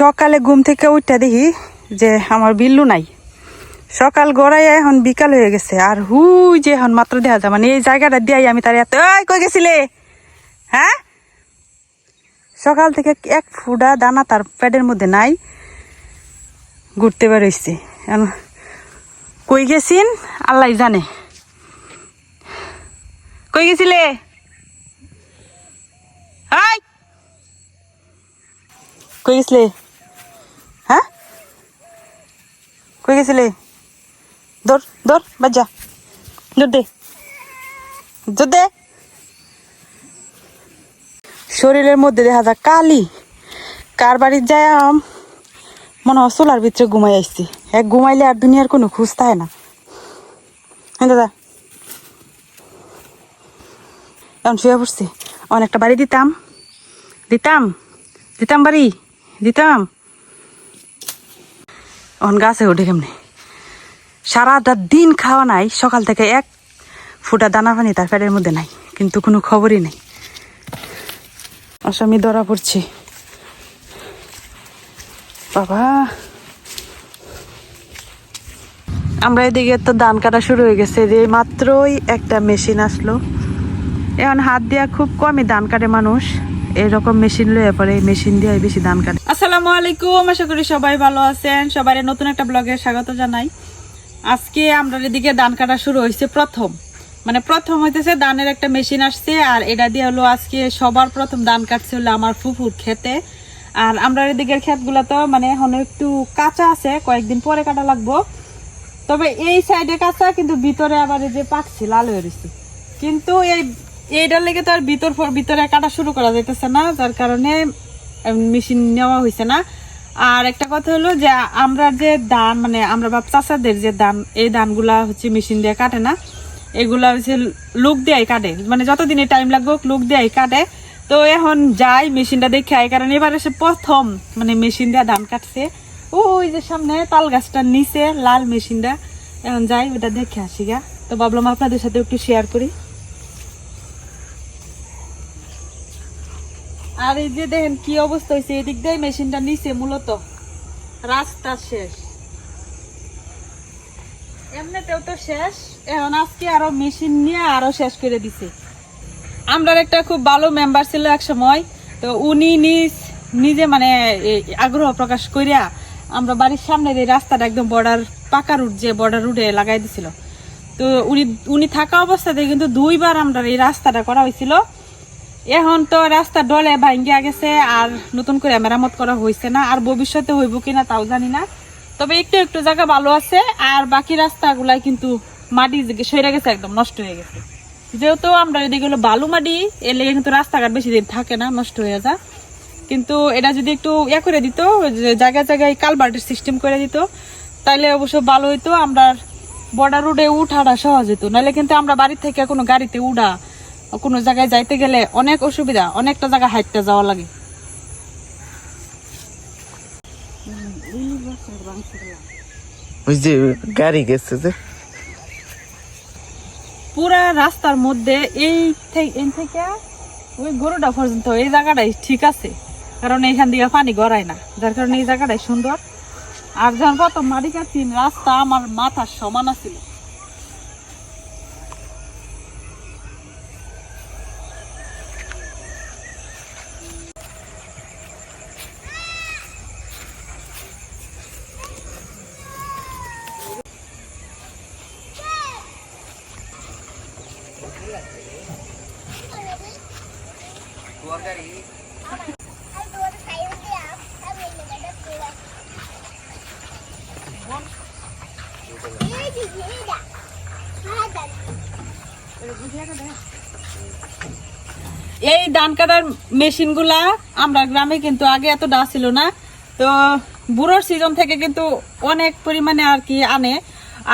সকালে ঘুম থেকে উঠতে দেখি যে আমার বিল্লু নাই। সকাল গড়াই এখন বিকাল হয়ে গেছে, আর হুই যে এখন মাত্র দেখা যায়। মানে এই জায়গাটা দিয়াই আমি তার এত কই গেছিলে? হ্যাঁ? সকাল থেকে এক ফুডা দানা তার পেটের মধ্যে নাই, ঘুরতে বেরোইছে। এখন কই গেছিন? আল্লাহ জানে। কই গেছিলে? কই গেছিলে হ্যাঁ কই গেছিলে? দৌড় দৌড় বাজা দৌড় দে। দৌড় দে। শরীরের মধ্যে দেখা যায় কালি। কার বাড়ির যায় আম, মনে হয় চুলার ভিতরে ঘুমাই আসছি। এক ঘুমাইলে আর দুনিয়ার কোনো খুঁজ থাকে না। হ্যাঁ দাদা। এখন শুয়ে পড়ছি। অনেকটা বাড়ি দিতাম। দিতাম। দিতাম বাড়ি। দিতাম। অন গাছে উঠে কেমনি? সারাটা দিন খাওয়া নাই, সকাল থেকে এক ফুটা দানা পানি তার পেটের মধ্যে নাই, কিন্তু কোনো খবরই নেই। আসামি ধরা পড়ছি। বাবা! আমরা এদিকে তো ধান কাটা শুরু হয়ে গেছে যে মাত্রই একটা মেশিন আসলো। এখন হাত দিয়া খুব কমই ধান কাটে মানুষ। এরকম মেশিন লয়ে পরে এই মেশিন দিয়ে বেশি ধান কাটে। আসসালামু আলাইকুম, আশা করি সবাই ভালো আছেন। সবাই নতুন একটা ব্লগে স্বাগত জানাই। আজকে আমরা এদিকে ধান কাটা শুরু হয়েছে প্রথম। মানে প্রথম হইতেছে ধানের একটা মেশিন আসছে, আর এটা দিয়ে হলো আজকে সবার প্রথম ধান কাটছে হলো আমার ফুফুর খেতে আর আমরা এদিকের ক্ষেতগুলো তো মানে এখন একটু কাঁচা আছে, কয়েকদিন পরে কাটা লাগবো। তবে এই সাইডে কাঁচা, কিন্তু ভিতরে আবার এই যে পাকছি, লাল হয়ে রয়েছে কিন্তু এই এইটার লেগে তো আর ভিতর ভিতরে কাটা শুরু করা যাইতেছে না, যার কারণে মেশিন নেওয়া হয়েছে না। আর একটা কথা হলো যে, আমরা যে ধান মানে আমরা বাপ চাষাদের যে ধান, এই ধানগুলা হচ্ছে মেশিন দিয়ে কাটে না। এগুলা হচ্ছে লোক দিয়াই কাটে। মানে যতদিনে টাইম লাগবে লোক দিয়াই কাটে। তো এখন যাই মেশিনটা দেখে আই কারণ এবার এসে প্রথম মানে মেশিন দিয়ে ধান কাটছে। ও ওই যে সামনে তাল গাছটার নিচে, লাল মেশিনটা এখন যাই, ওটা দেখে আসি গা। তো ভাবলাম আপনাদের সাথে একটু শেয়ার করি। আর এই যে দেখেন কি অবস্থা হয়েছে এদিক দিয়ে মেশিনটা নিচে মূলত। রাস্তা শেষ। এমনিতেও তো শেষ। এখন আজকে আরও মেশিন নিয়ে আরও শেষ করে দিছে। আমরা একটা খুব ভালো মেম্বার ছিল এক সময়, তো উনি নিজ, নিজে মানে এই আগ্রহ প্রকাশ করিয়া আমরা বাড়ির সামনে যে রাস্তাটা একদম বর্ডার পাকা রুট যে বর্ডার রুটে লাগাই দিছিল। তো উনি উনি থাকা অবস্থাতে কিন্তু দুইবার আমরা এই রাস্তাটা করা হয়েছিল এখন তো রাস্তা ডলে ভাঙ্গিয়া গেছে আর নতুন করে মেরামত করা হয়েছে না। আর ভবিষ্যতে হইব কিনা তাও জানি না। তবে একটু একটু জায়গা ভালো আছে আর বাকি রাস্তাগুলাই কিন্তু মাটি যে সরে গেছে একদম নষ্ট হয়ে গেছে। যেহেতু আমরা এদিকে হলো বালু মাটি, এর লেগে কিন্তু রাস্তাঘাট বেশি দিন থাকে না, নষ্ট হয়ে যায়। কিন্তু এটা যদি একটু ইয়ে করে দিত, যে জায়গায় জায়গায় কালবার্টের সিস্টেম করে দিত তাহলে অবশ্য ভালো হইতো। আমরা বর্ডার রোডে উঠাটা সহজ হতো নাহলে কিন্তু আমরা বাড়ির থেকে কোনো গাড়িতে উড়া কোনো জায়গায় যাইতে গেলে অনেক অসুবিধা অনেকটা জায়গা হাইটটা যাওয়া লাগে। ওই যে গাড়ি গেছে যে। পুরা রাস্তার মধ্যে এই থেকে ওই গরুটা পর্যন্ত এই জায়গাটাই ঠিক আছে। কারণ এইখান দিয়ে পানি গড়ায় না। যার কারণে এই জায়গাটাই সুন্দর। আর যখন প্রথম মাটি কাটছি রাস্তা আমার মাথার সমান আছিল। এই ধান কাটার মেশিনগুলা আমরা গ্রামে কিন্তু আগে এত ডা ছিল না। তো বুড়োর সিজন থেকে কিন্তু অনেক পরিমাণে আর কি আনে।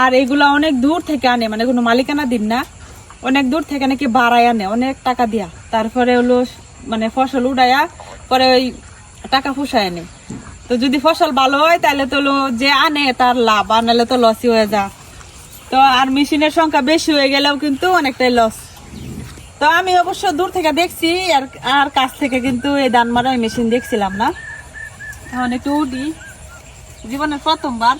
আর এগুলা অনেক দূর থেকে আনে মানে কোনো মালিকানা দিন না। অনেক দূর থেকে নাকি বাড়ায় আনে, অনেক টাকা দিয়া। তারপরে হলো মানে ফসল উড়াইয়া পরে ওই টাকা ফুসায় আনে। তো যদি ফসল ভালো হয়, তাহলে তো যে আনে তার লাভ, আর নাহলে তো লসই হয়ে যা তো আর মেশিনের সংখ্যা বেশি হয়ে গেলেও কিন্তু অনেকটাই লস তো আমি অবশ্য দূর থেকে দেখছি, আর আর কাছ থেকে কিন্তু এই ধান মারাই মেশিন দেখছিলাম না। এখন একটু উঠি। জীবনের প্রথমবার।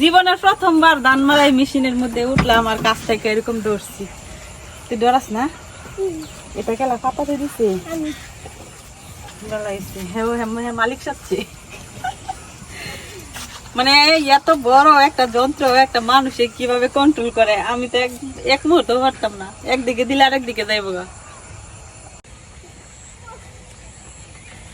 জীবনের প্রথমবার ধান মারাই মেশিনের মধ্যে উঠলাম, আর কাছ থেকে এরকম দৌড়ছি। তুই ডরাস না? এটা কেলা পাতাতে দিছে? হ্যাঁ হ্যাঁ হ্যাঁ মালিক সাচ্ছে মানে এত বড় একটা যন্ত্র একটা মানুষে কীভাবে কন্ট্রোল করে? আমি তো এক মুহূর্ত পারতাম না। একদিকে দিলে আরেকদিকে যাইব গা।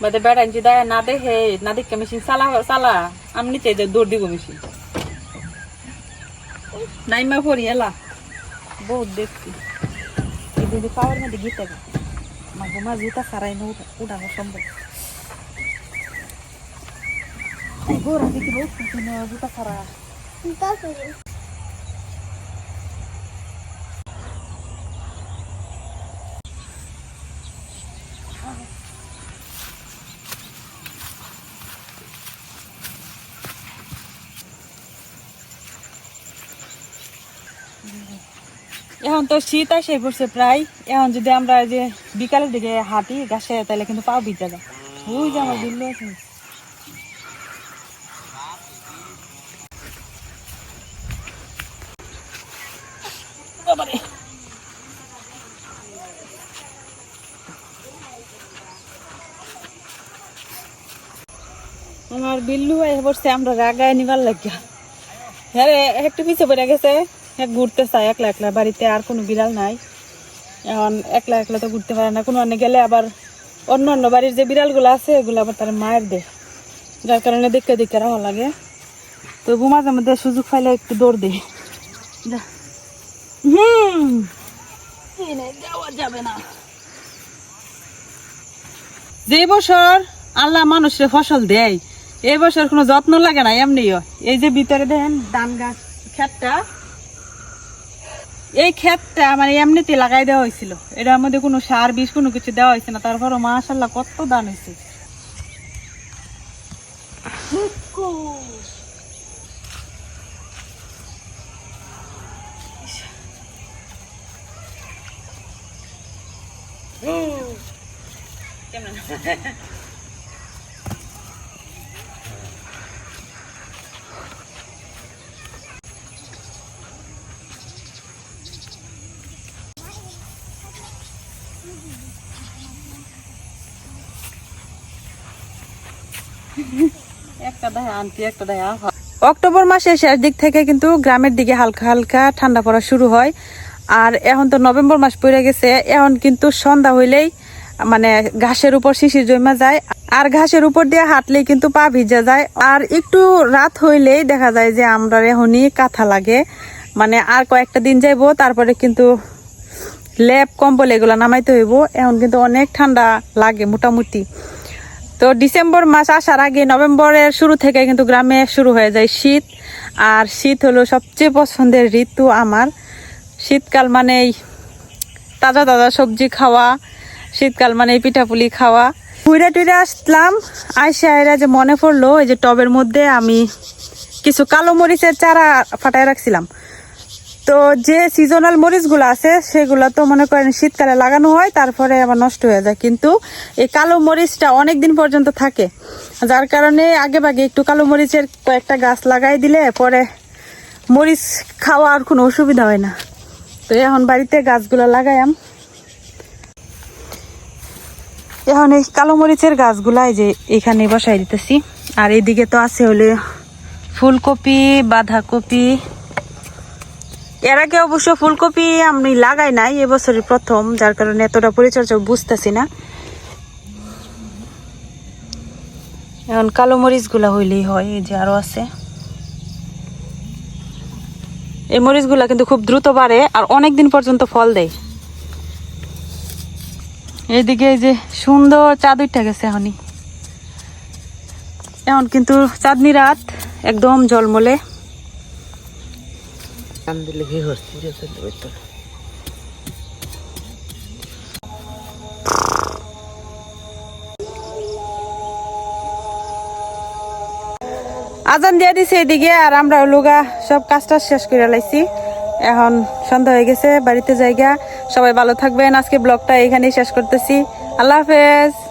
বাদে বেড়াইছি দায় না দেখে না দেখে মেশিন চালা চালা আমি নিচে যে দৌড় দিব মেশিন নাইমা পড়ি এলা বহুত দেখছি যদি পাওয়ার মধ্যে গীতে গা আমার বোমা জুতা সারাই না উঠা উঠানো সম্ভব গোরা দেখি বহুত জুতা সারা এখন তো শীত আসে পড়ছে প্রায়। এখন যদি আমরা যে বিকালের দিকে হাঁটি, গাছে তাহলে কিন্তু পাও ভিজা যায় ওই যে আমার বিল্লু আছে। আমার বিল্লু ভাই পড়ছে আমরা রাগায় নিবার লাগিয়া। হ্যাঁ একটু পিছে পড়ে গেছে। ঘুরতে চায়, একলা একলা। বাড়িতে আর কোনো বিড়াল নাই। এখন একলা একলা তো ঘুরতে পারে না। কোনো অন্য গেলে আবার অন্য অন্য বাড়ির যে বিড়ালগুলো আছে, এগুলো আবার তার মায়ের দে যার কারণে দেখতে দেখতে রাখা লাগে। তবু মাঝে মধ্যে সুযোগ পাইলে একটু দৌড় দে। হুম। যাওয়া যাবে না। যে বছর আল্লাহ মানুষের ফসল দেয় এই বছর কোনো যত্ন লাগে না, এমনিও। এই যে ভিতরে দেখেন ধান গাছ ক্ষেতটা এই ক্ষেতটা মানে এমনিতে লাগাই দেওয়া হয়েছিল। এটার মধ্যে কোনো সার বিষ কোনো কিছু দেওয়া হয়েছে না। তারপরও মাশাল্লাহ কত দান হয়েছে। একটা দেয় আনতি একটা দেয় অক্টোবর মাসের শেষ দিক থেকে কিন্তু গ্রামের দিকে হালকা হালকা ঠান্ডা পড়া শুরু হয়। আর এখন তো নভেম্বর মাস পড়ে গেছে, এখন কিন্তু সন্ধ্যা হইলেই মানে ঘাসের উপর শিশির জমা যায়। আর ঘাসের উপর দিয়ে হাঁটলেই কিন্তু পা ভিজা যায়। আর একটু রাত হইলেই দেখা যায় যে আমরা এখনই কাঁথা লাগে। মানে আর কয়েকটা দিন যাইবো, তারপরে কিন্তু লেপ, কম্বল এগুলো নামাইতে হইব। এখন কিন্তু অনেক ঠান্ডা লাগে মোটামুটি। তো ডিসেম্বর মাস আসার আগে নভেম্বরের শুরু থেকে কিন্তু গ্রামে শুরু হয়ে যায় শীত। আর শীত হলো সবচেয়ে পছন্দের ঋতু আমার। শীতকাল মানেই তাজা তাজা সবজি খাওয়া, শীতকাল মানে পিঠাপুলি খাওয়া। ঘুরে টুরে আসলাম, আইসা আইরা যে মনে পড়ল, এই যে টবের মধ্যে আমি কিছু কালো মরিচের চারা ফাটায় রাখছিলাম। তো যে সিজনাল মরিচগুলো আছে, সেগুলো তো মনে করেন শীতকালে লাগানো হয়, তারপরে আবার নষ্ট হয়ে যায়। কিন্তু এই কালো মরিচটা অনেক দিন পর্যন্ত থাকে। যার কারণে আগে ভাগে একটু কালো মরিচের কয়েকটা গাছ লাগাই দিলে পরে মরিচ খাওয়া আর কোনো অসুবিধা হয় না। তো এখন বাড়িতে গাছগুলো লাগাইয়াম। এখন এই কালো মরিচের গাছগুলা এই যে এখানে বসাই দিতেছি। আর এইদিকে তো আছে হলে ফুলকপি, বাঁধাকপি এর আগে অবশ্য ফুলকপি আমি লাগাই নাই, এবছরই প্রথম, যার কারণে এতটা পরিচর্যা বুঝতেছি না। এখন কালো মরিচগুলা হইলেই হয়, এই যে আরও আছে। এই মরিচগুলা কিন্তু খুব দ্রুত বাড়ে আর অনেক দিন পর্যন্ত ফল দেয়। এইদিকে এই যে সুন্দর চাঁদ উঠে গেছে এখনই। এখন কিন্তু চাঁদনি রাত, একদম জলমলে দিলে আজান দিয়ে দিছে এদিকে, আর আমরা লুগা সব কাজটা শেষ করে লাইছি। এখন সন্ধ্যা হয়ে গেছে, বাড়িতে জায়গা সবাই ভালো থাকবেন। আজকে ব্লগটা এখানেই শেষ করতেছি। আল্লাহ হাফেজ।